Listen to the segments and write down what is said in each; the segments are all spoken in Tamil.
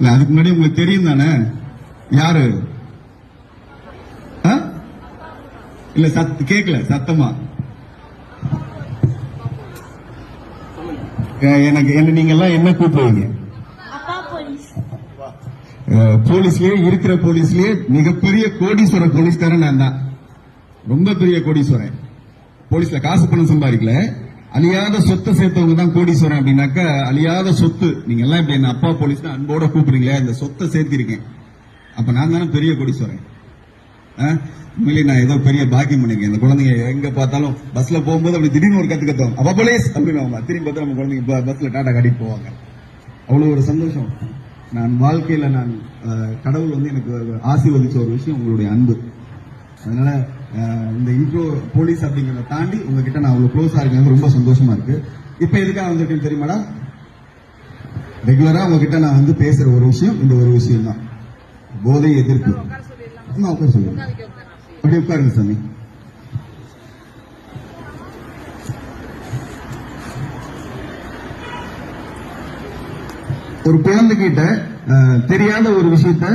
இல்ல அதுக்கு முன்னாடி உங்களுக்கு தெரியும் தானே? யாரு? இல்ல சத் கேக்கல சத்தமா? எனக்கு என்ன நீங்க எல்லாம் என்ன கூப்பிடுவீங்க போலீஸ்லயே இருக்கிற போலீஸ்லயே மிகப்பெரிய கோடீஸ்வர போலீஸ்காரன் நான் தான். ரொம்ப பெரிய கோடீஸ்வரன். போலீஸ்ல காசு பணம் சம்பாதிக்கல. அழியாத சொத்தை சேர்த்தவங்க தான் கோடீஸ்வரன் அப்படின்னாக்கா அழியாத சொத்து. நீங்க எல்லாம் இப்படி என்ன அப்பா போலீஸ் அன்போட கூப்பிடுறீங்களே இந்த சொத்தை சேர்த்திருக்கேன். அப்ப நான் தானே பெரிய கோடீஸ்வரன்? ஆ? உண்மையிலேயே நான் ஏதோ பெரிய பாக்கியம் பண்ணிருக்கேன். இந்த குழந்தைங்க எங்க பார்த்தாலும் பஸ்ல போகும்போது அப்படி திடீர்னு ஒரு கத்து கத்துவோம் அப்பா போலீஸ் அப்படின்னு அவங்க திரும்பி பார்த்தா நம்ம குழந்தைங்க பஸ்ல டாடா காட்டிட்டு போவாங்க. அவ்வளவு ஒரு சந்தோஷம். நான் வாழ்க்கையில நான் கடவுள் வந்து எனக்கு ஆசீர்வதிச்ச ஒரு விஷயம் உங்களுடைய அன்பு. அதனால இந்த இன்ட்ரோ போலீஸ் அப்படிங்கிறத தாண்டி உங்ககிட்ட நான் அவ்வளவு க்ளோஸா இருக்கேன். ரொம்ப சந்தோஷமா இருக்கு. இப்ப எதுக்காக வந்திருக்கேன் தெரியுமாடா ரெகுலரா உங்ககிட்ட நான் வந்து பேசுற ஒரு விஷயம் இந்த ஒரு விஷயம் தான். போதை எதிர்ப்பு. உட்கார சொல்லுங்க அப்படி உட்காருங்க சாமி. ஒரு குழந்தைகிட்ட தெரியாத ஒரு விஷயத்த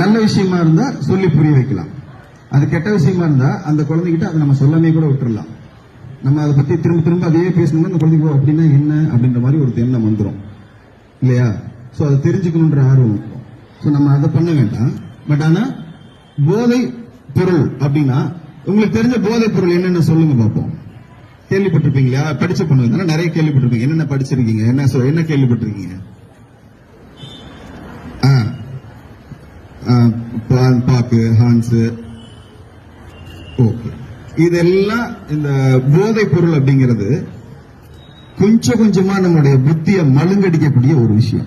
நல்ல விஷயமா இருந்தா சொல்லி புரிய வைக்கலாம். அது கெட்ட விஷயமா இருந்தா அந்த குழந்தைகிட்ட அதை நம்ம சொல்லாமே கூட விட்டுறலாம். நம்ம அதை பத்தி திரும்ப திரும்ப அதையே பேசணும்னா அந்த குழந்தைக்கு அப்படின்னா என்ன? அப்படின்ற மாதிரி ஒரு எண்ணம் வந்துடும் இல்லையா? சோ அதை தெரிஞ்சுக்கணுன்ற ஆர்வம் இருக்கும். சோ நம்ம அதை பண்ண வேண்டாம். பட் ஆனா போதை பொருள் அப்படின்னா உங்களுக்கு தெரிஞ்ச போதை பொருள் என்னென்ன சொல்லுங்க பார்ப்போம். கேள்விப்பட்டிருப்பீங்களா? படிச்ச பொண்ணு தானே நிறைய கேள்விப்பட்டிருப்பீங்க. என்னென்ன படிச்சிருக்கீங்க? என்ன சொ- என்ன கேள்விப்பட்டிருக்கீங்க? ஆ. ஆ, பா- பாக்கு ஹான்ஸ் ஓகே. இதெல்லாம் இந்த போதை பொருள் அப்படிங்கிறது கொஞ்சம் கொஞ்சமா நம்முடைய புத்தியை மழுங்கடிக்கக்கூடிய ஒரு விஷயம்.